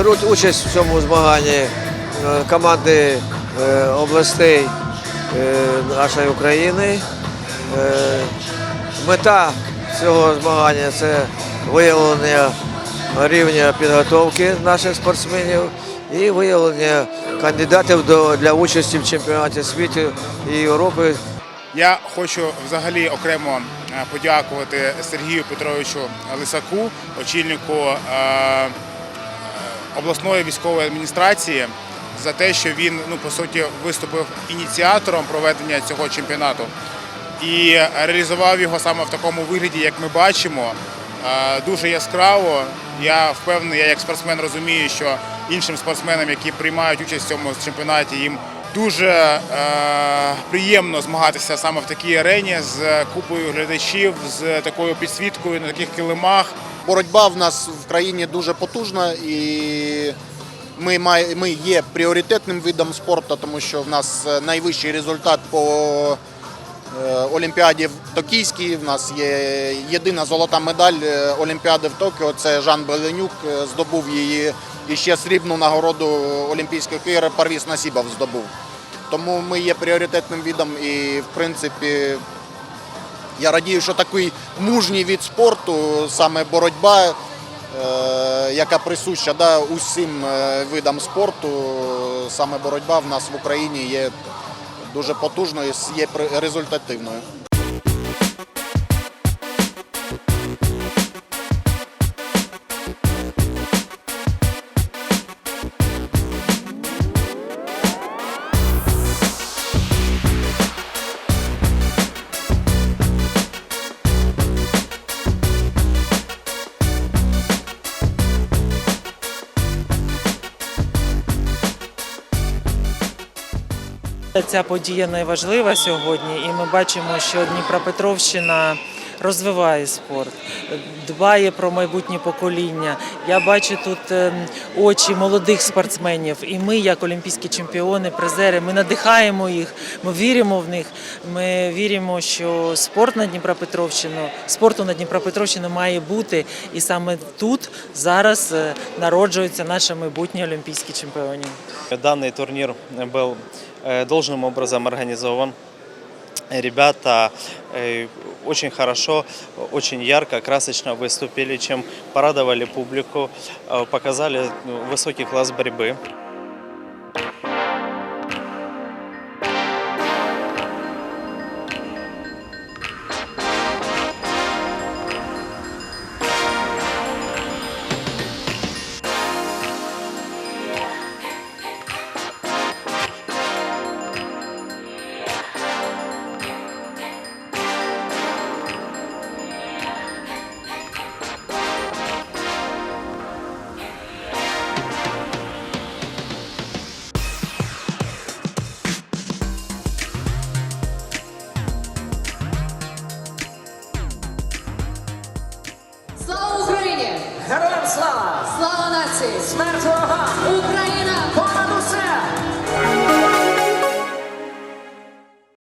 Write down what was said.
Беруть участь в цьому змаганні е, команди е, областей е, нашої України. Мета цього змагання це виявлення рівня підготовки наших спортсменів і виявлення кандидатів для участі в чемпіонаті світу і Європи Я хочу взагалі окремо подякувати Сергію Петровичу Лисаку, очільнику обласної військової адміністрації, за те, що він ну по суті виступив ініціатором проведення цього чемпіонату і реалізував його саме в такому вигляді, як ми бачимо. Е, Дуже яскраво. Я впевнений, я як спортсмен розумію, що іншим спортсменам, які приймають участь в цьому чемпіонаті, їм дуже е, приємно змагатися саме в такій арені з купою глядачів, з такою підсвіткою на таких килимах. Боротьба в нас в країні дуже потужна і ми, ми є пріоритетним видом спорту, тому що в нас е, найвищий результат по е, Олімпіаді в Токійській. В нас є єдина золота медаль е, Олімпіади в Токіо. Це Жан Беленюк здобув її. І ще срібну нагороду Олімпійських ігор Парвіс Насібов здобув. Тому ми є пріоритетним видом і, в принципі, я радію, що такий мужній від спорту, саме боротьба, е, яка присуща да, усім е, видам спорту, саме боротьба в нас в Україні є дуже потужною, є результативною. Ця подія найважлива сьогодні, і ми бачимо, що Дніпропетровщина розвиває спорт, дбає про майбутнє покоління. Я бачу тут ем, очі молодих спортсменів, і ми, як олімпійські чемпіони, призери, ми надихаємо їх, ми віримо в них. Ми віримо, що спорт на Дніпропетровщину, спорту на Дніпропетровщину має бути, і саме тут зараз е, народжуються наші майбутні олімпійські чемпіони. Данный турнир был э, должным образом организован. Ребята э, очень хорошо, очень ярко, красочно выступили, чем порадовали публику, э, показали ну, высокий класс борьбы. Героям слава! Слава нації! Смерть ворога! Україна!